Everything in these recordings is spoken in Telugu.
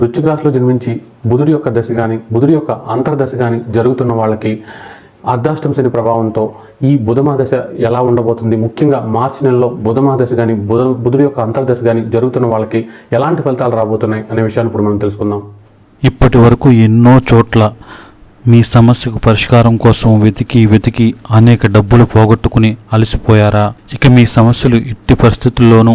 వృశ్చిక రాశిలో జన్మించి బుధుడి యొక్క దశ కానీ బుధుడి యొక్క అంతర్దశ కానీ జరుగుతున్న వాళ్ళకి అర్ధాష్టం శని ప్రభావంతో ఈ బుధమాదశ ఎలా ఉండబోతుంది? ముఖ్యంగా మార్చి నెలలో బుధమాదశ కానీ బుధ బుధుడి యొక్క అంతర్దశ కానీ జరుగుతున్న వాళ్ళకి ఎలాంటి ఫలితాలు రాబోతున్నాయి అనే విషయాన్ని ఇప్పుడు మనం తెలుసుకుందాం. ఇప్పటి వరకు ఎన్నో చోట్ల మీ సమస్యకు పరిష్కారం కోసం వెతికి వెతికి అనేక డబ్బులు పోగొట్టుకుని అలసిపోయారా? ఇక మీ సమస్యలు ఇట్టి పరిస్థితుల్లోనూ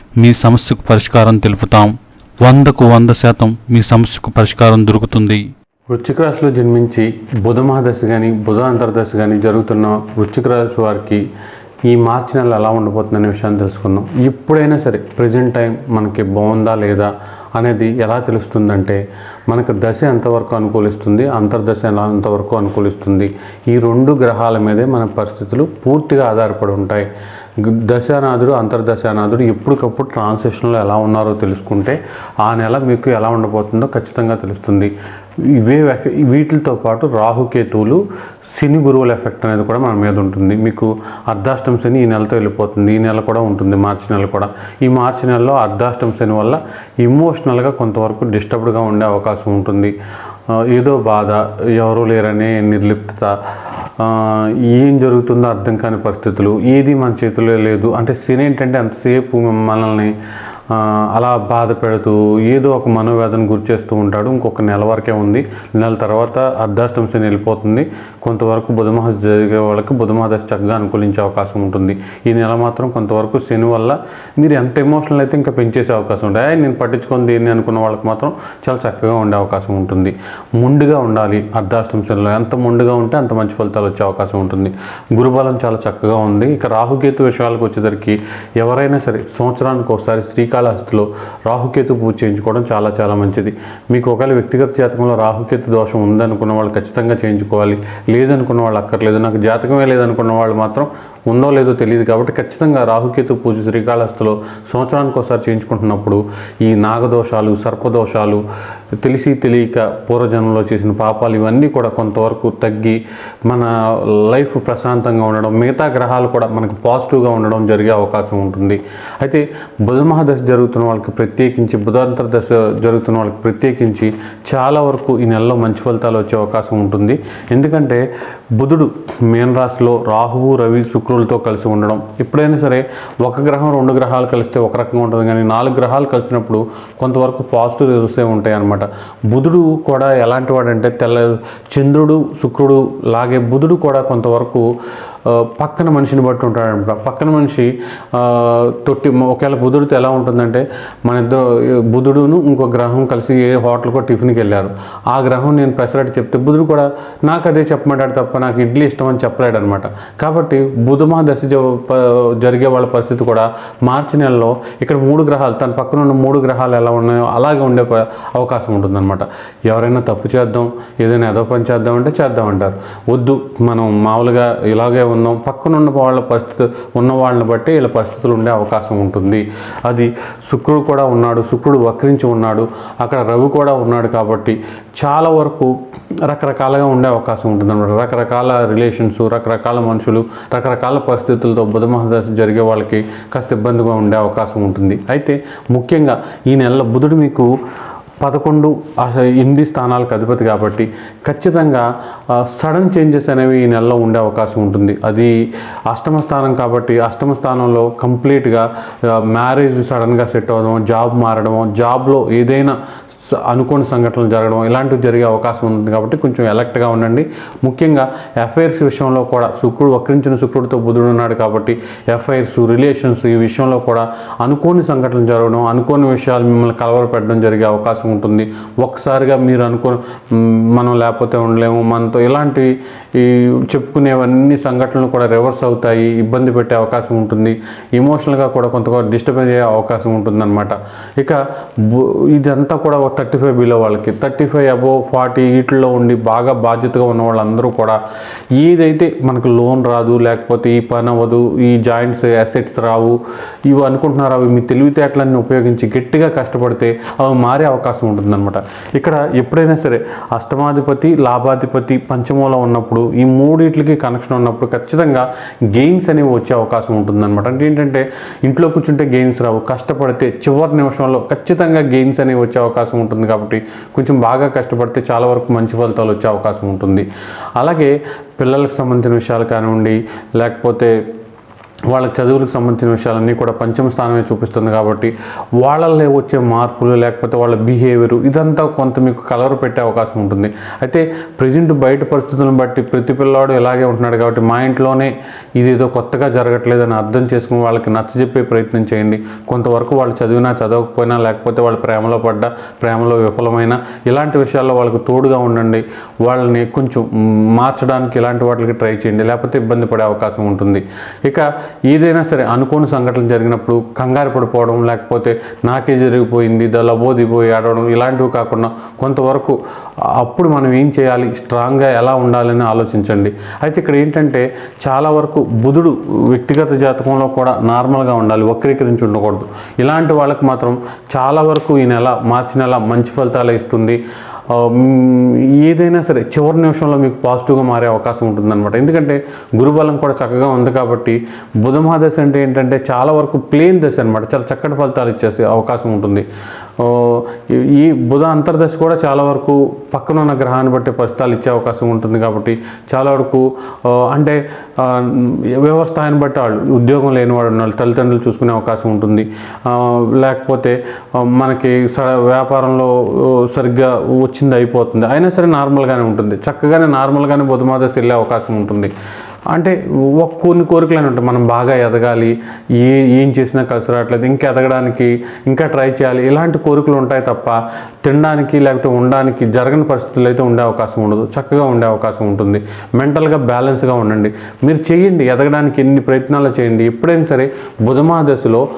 మీ సమస్యకు పరిష్కారం తెలుపుతాం. వందకు వంద శాతం మీ సమస్యకు పరిష్కారం దొరుకుతుంది. వృశ్చిక రాశిలో జన్మించి బుధ మహాదశ కానీ బుధ అంతర్దశ కానీ జరుగుతున్న వృశ్చిక రాశి వారికి ఈ మార్చి నెల ఎలా ఉండబోతుందనే విషయాన్ని తెలుసుకుందాం. ఎప్పుడైనా సరే ప్రజెంట్ టైం మనకి బాగుందా లేదా అనేది ఎలా తెలుస్తుందంటే మనకు దశ ఎంతవరకు అనుకూలిస్తుంది అంతర్దశ ఎలా ఎంతవరకు అనుకూలిస్తుంది ఈ రెండు గ్రహాల మీదే మన పరిస్థితులు పూర్తిగా ఆధారపడి ఉంటాయి. దశానాథుడు అంతర్దశానాథుడు ఎప్పటికప్పుడు ట్రాన్సాక్షన్లో ఎలా ఉన్నారో తెలుసుకుంటే ఆ నెల మీకు ఎలా ఉండబోతుందో ఖచ్చితంగా తెలుస్తుంది. ఇవే వీటితో పాటు రాహుకేతువులు శని గురువుల ఎఫెక్ట్ అనేది కూడా మన మీద ఉంటుంది. మీకు అర్ధాష్టం శని ఈ నెలతో వెళ్ళిపోతుంది ఈ నెల కూడా ఉంటుంది మార్చి నెల కూడా. ఈ మార్చి నెలలో అర్ధాష్టం శని వల్ల ఇమోషనల్గా కొంతవరకు డిస్టర్బ్డ్గా ఉండే అవకాశం ఉంటుంది. ఏదో బాధ ఎవరూ లేరనే నిర్లిప్తత. ఏం జరుగుతుందో అర్థం కాని పరిస్థితులు ఏది మన చేతిలో లేదు. అంటే శని ఏంటంటే అంతసేపు మనల్ని అలా బాధ పెడుతూ ఏదో ఒక మనోవేదన గురి చేస్తూ ఉంటాడు. ఇంకొక నెల వరకే ఉంది. నెల తర్వాత అర్ధాష్టం శని వెళ్ళిపోతుంది. కొంతవరకు బుధమహాదశ జరిగే వాళ్ళకి బుధమహాదశ చక్కగా అనుకూలించే అవకాశం ఉంటుంది. ఈ నెల మాత్రం కొంతవరకు శని వల్ల మీరు ఎంత ఎమోషనల్ అయితే ఇంకా పెంచేసే అవకాశం ఉంటాయి నేను పట్టించుకొని దీన్ని అనుకున్న వాళ్ళకి మాత్రం చాలా చక్కగా ఉండే అవకాశం ఉంటుంది. ముందుగా ఉండాలి అర్ధాష్టం శనిలో. ఎంత ముందుగా ఉంటే అంత మంచి ఫలితాలు వచ్చే అవకాశం ఉంటుంది. గురుబలం చాలా చక్కగా ఉంది. ఇక రాహుకేతు విషయాలకు వచ్చేసరికి ఎవరైనా సరే సంవత్సరానికి ఒకసారి శ్రీకాళహస్తిలో రాహుకేతు పూజ చేయించుకోవడం చాలా చాలా మంచిది. మీకు ఒకవేళ వ్యక్తిగత జాతకంలో రాహుకేతు దోషం ఉందనుకున్న వాళ్ళు ఖచ్చితంగా చేయించుకోవాలి. లేదనుకున్న వాళ్ళు అక్కర్లేదు. నాకు జాతకమే లేదనుకున్న వాళ్ళు మాత్రం ఉందో లేదో తెలియదు కాబట్టి ఖచ్చితంగా రాహుకేతు పూజ శ్రీకాళహస్తిలో సంవత్సరానికి ఒకసారి చేయించుకుంటున్నప్పుడు ఈ నాగదోషాలు సర్పదోషాలు తెలిసి తెలియక పూర్వజన్మలో చేసిన పాపాలు ఇవన్నీ కూడా కొంతవరకు తగ్గి మన లైఫ్ ప్రశాంతంగా ఉండడం మిగతా గ్రహాలు కూడా మనకు పాజిటివ్గా ఉండడం జరిగే అవకాశం ఉంటుంది. అయితే బుధమహాదశ జరుగుతున్న వాళ్ళకి ప్రత్యేకించి బుధాంతర దశ జరుగుతున్న వాళ్ళకి ప్రత్యేకించి చాలా వరకు ఈ నెలలో మంచి ఫలితాలు వచ్చే అవకాశం ఉంటుంది. ఎందుకంటే బుధుడు మీన రాశిలో రాహువు రవి శుక్రులతో కలిసి ఉండడం. ఎప్పుడైనా సరే ఒక గ్రహం రెండు గ్రహాలు కలిస్తే ఒక రకంగా ఉంటుంది. కానీ నాలుగు గ్రహాలు కలిసినప్పుడు కొంతవరకు పాజిటివ్ రిజల్ట్సే ఉంటాయి అనమాట బుధుడు కూడా ఎలాంటి వాడంటే తెల్ల చంద్రుడు శుక్రుడు లాగే బుధుడు కూడా కొంతవరకు పక్కన మనిషిని బట్టి ఉంటాడనమాట పక్కన మనిషి తొట్టి ఒకవేళ బుధుడితో ఎలా ఉంటుందంటే మన ఇద్దరు బుధుడును ఇంకో గ్రహం కలిసి ఏ హోటల్కో టిఫిన్కి వెళ్ళారు. ఆ గ్రహం నేను పెసరట్టు చెప్తే బుధుడు కూడా నాకు అదే చెప్పమంటాడు తప్ప నాకు ఇడ్లీ ఇష్టం అని చెప్పలేడు అనమాట కాబట్టి బుధమా దశ జ- జరిగే వాళ్ళ పరిస్థితి కూడా మార్చి నెలలో ఇక్కడ మూడు గ్రహాలు తన పక్కన ఉన్న మూడు గ్రహాలు ఎలా ఉన్నాయో అలాగే ఉండే అవకాశం ఉంటుందన్నమాట ఎవరైనా తప్పు చేద్దాం ఏదైనా ఏదో పని చేద్దాం అంటే చేద్దామంటారు. వద్దు మనం మామూలుగా ఇలాగే ఉన్నాం. పక్కన ఉన్న వాళ్ళ పరిస్థితి ఉన్న వాళ్ళని బట్టి వీళ్ళ పరిస్థితులు ఉండే అవకాశం ఉంటుంది. అది శుక్రుడు కూడా ఉన్నాడు శుక్రుడు వక్రించి ఉన్నాడు అక్కడ రవి కూడా ఉన్నాడు కాబట్టి చాలా వరకు రకరకాలుగా ఉండే అవకాశం ఉంటుంది అనమాట రకరకాల రిలేషన్స్ రకరకాల మనుషులు రకరకాల పరిస్థితులతో బుధ జరిగే వాళ్ళకి కాస్త ఇబ్బందిగా ఉండే అవకాశం ఉంటుంది. అయితే ముఖ్యంగా ఈ నెలలో బుధుడు మీకు పదకొండు ఎనిమిది స్థానాలకు అధిపతి కాబట్టి ఖచ్చితంగా సడన్ చేంజెస్ అనేవి ఈ నెలలో ఉండే అవకాశం ఉంటుంది. అది అష్టమ స్థానం కాబట్టి అష్టమ స్థానంలో కంప్లీట్గా మ్యారేజ్ సడన్గా సెట్ అవ్వడం జాబ్ మారడం జాబ్లో ఏదైనా అనుకోని సంఘటనలు జరగడం ఇలాంటివి జరిగే అవకాశం ఉంటుంది కాబట్టి కొంచెం ఎలర్ట్గా ఉండండి. ముఖ్యంగా ఎఫ్ఐఆర్స్ విషయంలో కూడా శుక్రుడు వక్రించిన శుక్రుడితో బుధుడు ఉన్నాడు కాబట్టి ఎఫ్ఐఆర్స్ రిలేషన్స్ ఈ విషయంలో కూడా అనుకోని సంఘటనలు జరగడం అనుకోని విషయాలు మిమ్మల్ని కలవరపెట్టడం జరిగే అవకాశం ఉంటుంది. ఒక్కసారిగా మీరు అనుకో మనం లేకపోతే ఉండలేము మనతో ఇలాంటి ఈ చెప్పుకునేవన్నీ సంఘటనలు కూడా రివర్స్ అవుతాయి ఇబ్బంది పెట్టే అవకాశం ఉంటుంది. ఇమోషనల్గా కూడా కొంత డిస్టర్బ్ అయ్యే అవకాశం ఉంటుందన్నమాట. ఇక బు- ఇదంతా కూడా ఒక థర్టీ ఫైవ్ బిలో వాళ్ళకి. థర్టీ ఫైవ్ అబోవ్ ఫార్టీ వీటిల్లో ఉండి బాగా బాధ్యతగా ఉన్న వాళ్ళందరూ కూడా ఏదైతే మనకు లోన్ రాదు లేకపోతే ఈ పని అవ్వదు ఈ జాయింట్స్ అసెట్స్ రావు ఇవి అనుకుంటున్నారు అవి మీ తెలివితేటలన్నీ ఉపయోగించి గట్టిగా కష్టపడితే అవి మారే అవకాశం ఉంటుందన్నమాట. ఇక్కడ ఎప్పుడైనా సరే అష్టమాధిపతి లాభాధిపతి పంచమంలో ఉన్నప్పుడు ఈ మూడింటికి కనెక్షన్ ఉన్నప్పుడు ఖచ్చితంగా గెయిన్స్ అనేవి వచ్చే అవకాశం ఉంటుందన్నమాట. అంటే ఏంటంటే ఇంట్లో కూర్చుంటే గెయిన్స్ రావు కష్టపడితే చివరి నిమిషంలో ఖచ్చితంగా గెయిన్స్ అనేవి వచ్చే అవకాశం ఉంటుంది కాబట్టి కొంచెం బాగా కష్టపడితే చాలా వరకు మంచి ఫలితాలు వచ్చే అవకాశం ఉంటుంది. అలాగే పిల్లలకు సంబంధించిన విషయాలు కానివ్వండి లేకపోతే వాళ్ళ చదువులకు సంబంధించిన విషయాలన్నీ కూడా పంచమ స్థానమే చూపిస్తుంది కాబట్టి వాళ్ళల్లో వచ్చే మార్పులు లేకపోతే వాళ్ళ బిహేవియర్ ఇదంతా కొంత మీకు కలర్ పెట్టే అవకాశం ఉంటుంది. అయితే ప్రజెంట్ బయట పరిస్థితులను బట్టి ప్రతి పిల్లవాడు ఇలాగే ఉంటున్నాడు కాబట్టి మా ఇంట్లోనే ఇదేదో కొత్తగా జరగట్లేదని అర్థం చేసుకుని వాళ్ళకి నచ్చజెప్పే ప్రయత్నం చేయండి. కొంతవరకు వాళ్ళు చదివినా చదవకపోయినా లేకపోతే వాళ్ళు ప్రేమలో పడ్డా ప్రేమలో విఫలమైన ఇలాంటి విషయాల్లో వాళ్ళకి తోడుగా ఉండండి. వాళ్ళని కొంచెం మార్చడానికి ఇలాంటి వాటికి ట్రై చేయండి. లేకపోతే ఇబ్బంది పడే అవకాశం ఉంటుంది. ఇక ఏదైనా సరే అనుకోని సంఘటనలు జరిగినప్పుడు కంగారు పడిపోవడం లేకపోతే నాకే జరిగిపోయింది దళబోదిపోయి ఆడవడం ఇలాంటివి కాకుండా కొంతవరకు అప్పుడు మనం ఏం చేయాలి? స్ట్రాంగ్గా ఎలా ఉండాలని ఆలోచించండి. అయితే ఇక్కడ ఏంటంటే చాలా వరకు బుధుడు వ్యక్తిగత జాతకంలో కూడా నార్మల్గా ఉండాలి వక్రీకరించి ఉండకూడదు. ఇలాంటి వాళ్ళకి మాత్రం చాలా వరకు ఈ నెల మార్చి నెల మంచి ఫలితాలు ఇస్తుంది. ఏదైనా సరే చివరి నిమిషంలో మీకు పాజిటివ్గా మారే అవకాశం ఉంటుందన్నమాట. ఎందుకంటే గురుబలం కూడా చక్కగా ఉంది కాబట్టి బుధమహాదశ అంటే ఏంటంటే చాలా వరకు ప్లేన్ దశ అనమాట చాలా చక్కటి ఫలితాలు ఇచ్చేసే అవకాశం ఉంటుంది. ఈ- బుధ అంతర్దశ కూడా చాలా వరకు పక్కన ఉన్న గ్రహాన్ని బట్టి ఫలితాలు ఇచ్చే అవకాశం ఉంటుంది కాబట్టి చాలా వరకు అంటే వ్యవస్థాయిని బట్టి వాళ్ళు ఉద్యోగం లేని వాడు వాళ్ళు తల్లిదండ్రులు చూసుకునే అవకాశం ఉంటుంది. లేకపోతే మనకి స వ్యాపారంలో సరిగ్గా వచ్చింది అయిపోతుంది. అయినా సరే నార్మల్గానే ఉంటుంది. చక్కగానే నార్మల్గానే బుధమాదశ వెళ్ళే అవకాశం ఉంటుంది. అంటే ఒక కొన్ని కోరికలు అని ఉంటాయి. మనం బాగా ఎదగాలి ఏ ఏం చేసినా కలిసి రావట్లేదు ఇంకా ఎదగడానికి ఇంకా ట్రై చేయాలి ఇలాంటి కోరికలు ఉంటాయి తప్ప తినడానికి లేకపోతే ఉండడానికి జరగని పరిస్థితులు అయితే ఉండే అవకాశం ఉండదు. చక్కగా ఉండే అవకాశం ఉంటుంది. మెంటల్గా బ్యాలెన్స్గా ఉండండి. మీరు చేయండి ఎదగడానికి ఎన్ని ప్రయత్నాలు చేయండి. ఎప్పుడైనా సరే బుధమా దశలో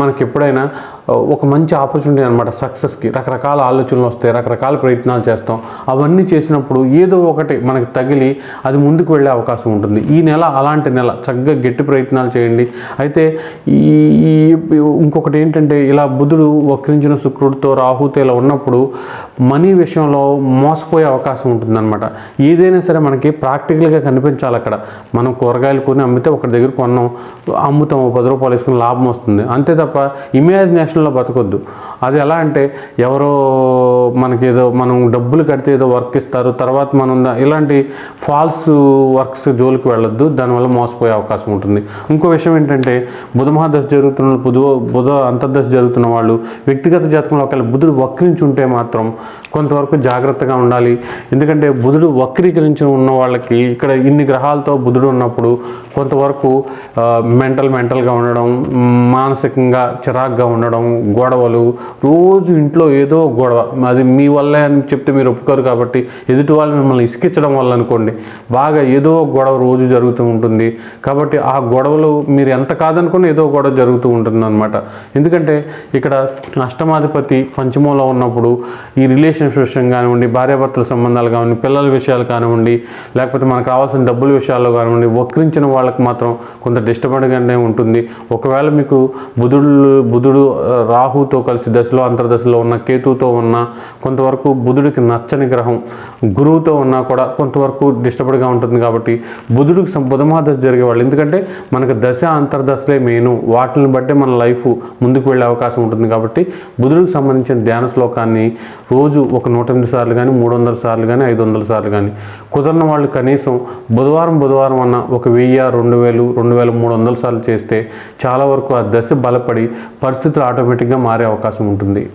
మనకి ఎప్పుడైనా ఒక మంచి ఆపర్చునిటీ అనమాట సక్సెస్కి. రకరకాల ఆలోచనలు వస్తాయి రకరకాల ప్రయత్నాలు చేస్తాం. అవన్నీ చేసినప్పుడు ఏదో ఒకటి మనకి తగిలి అది ముందుకు వెళ్ళే అవకాశం ఉంటుంది. ఈ నెల అలాంటి నెల చక్కగా గట్టి ప్రయత్నాలు చేయండి. అయితే ఈ ఇంకొకటి ఏంటంటే ఇలా బుధుడు వక్రించిన శుక్రుడితో రాహుతో ఇలా ఉన్నప్పుడు మనీ విషయంలో మోసపోయే అవకాశం ఉంటుందన్నమాట. ఏదైనా సరే మనకి ప్రాక్టికల్గా కనిపించాలి అక్కడ. మనం కూరగాయలు కొని అమ్మితే ఒకటి దగ్గర కొన్నాం అమ్ముతాం పది రూపాయలు వేసుకుని లాభం వస్తుంది. అంతే తప్ప ఇమాజినేషన్లో బతకొద్దు. అది ఎలా అంటే ఎవరో మనకి ఏదో మనం డబ్బులు కడితే ఏదో వర్క్ ఇస్తారు తర్వాత మనం ఇలాంటి ఫాల్స్ వర్క్స్ జోలికి వెళ్ళొద్దు దానివల్ల మోసపోయే అవకాశం ఉంటుంది. ఇంకో విషయం ఏంటంటే బుధ మహాదశ జరుగుతున్న బుధ బుధ అంతర్దశ జరుగుతున్న వాళ్ళు వ్యక్తిగత జాతకంలో ఒకవేళ బుధుడు వక్రించి ఉంటే మాత్రం కొంతవరకు జాగ్రత్తగా ఉండాలి. ఎందుకంటే బుధుడు వక్రీకరించి ఉన్న వాళ్ళకి ఇక్కడ ఇన్ని గ్రహాలతో బుధుడు ఉన్నప్పుడు కొంతవరకు మెంటల్ మెంటల్గా ఉండడం మానసికంగా చిరాగ్గా ఉండడం గొడవలు రోజు ఇంట్లో ఏదో గొడవ అది మీ వల్లే అని చెప్తే మీరు ఒప్పుకోరు కాబట్టి ఎదుటి వాళ్ళు మిమ్మల్ని ఇసుకించడం వల్ల అనుకోండి. బాగా ఏదో గొడవ రోజు జరుగుతూ ఉంటుంది. కాబట్టి ఆ గొడవలు మీరు ఎంత కాదనుకుని ఏదో గొడవ జరుగుతూ ఉంటుంది అనమాట ఎందుకంటే ఇక్కడ అష్టమాధిపతి పంచమంలో ఉన్నప్పుడు ఈ రిలేషన్షిప్ విషయం కానివ్వండి భార్యాభర్తల సంబంధాలు కానివ్వండి పిల్లల విషయాలు కానివ్వండి లేకపోతే మనకు కావాల్సిన డబ్బుల విషయాల్లో కానివ్వండి వక్రించిన వాళ్ళకి మాత్రం కొంత డిస్టర్బెడ్గానే ఉంటుంది. ఒకవేళ మీకు బుధుడు బుధుడు రాహుతో కలిసి దశలో అంతర్దశలో ఉన్న కేతుతో ఉన్న కొంతవరకు బుధుడికి నచ్చని గ్రహం గురువుతో ఉన్నా కూడా కొంతవరకు డిస్టర్బ్డ్గా ఉంటుంది కాబట్టి బుధుడికి సం- బుధమహాదశ జరిగే వాళ్ళు. ఎందుకంటే మనకు దశ అంతర్దశలే మెయిన్ వాటిని బట్టే మన లైఫ్ ముందుకు వెళ్ళే అవకాశం ఉంటుంది కాబట్టి బుధుడికి సంబంధించిన ధ్యాన శ్లోకాన్ని రోజు ఒక నూట ఎనిమిది సార్లు కానీ మూడు వందల సార్లు కానీ ఐదు వందల సార్లు కానీ కుదరని వాళ్ళు కనీసం బుధవారం బుధవారం అన్న ఒక వెయ్యి రెండు వేలు రెండు వేల మూడు వందల సార్లు చేస్తే చాలా వరకు ఆ దశ బలపడి పరిస్థితులు ఆటోమేటిక్గా మారే అవకాశం ఉంటుంది.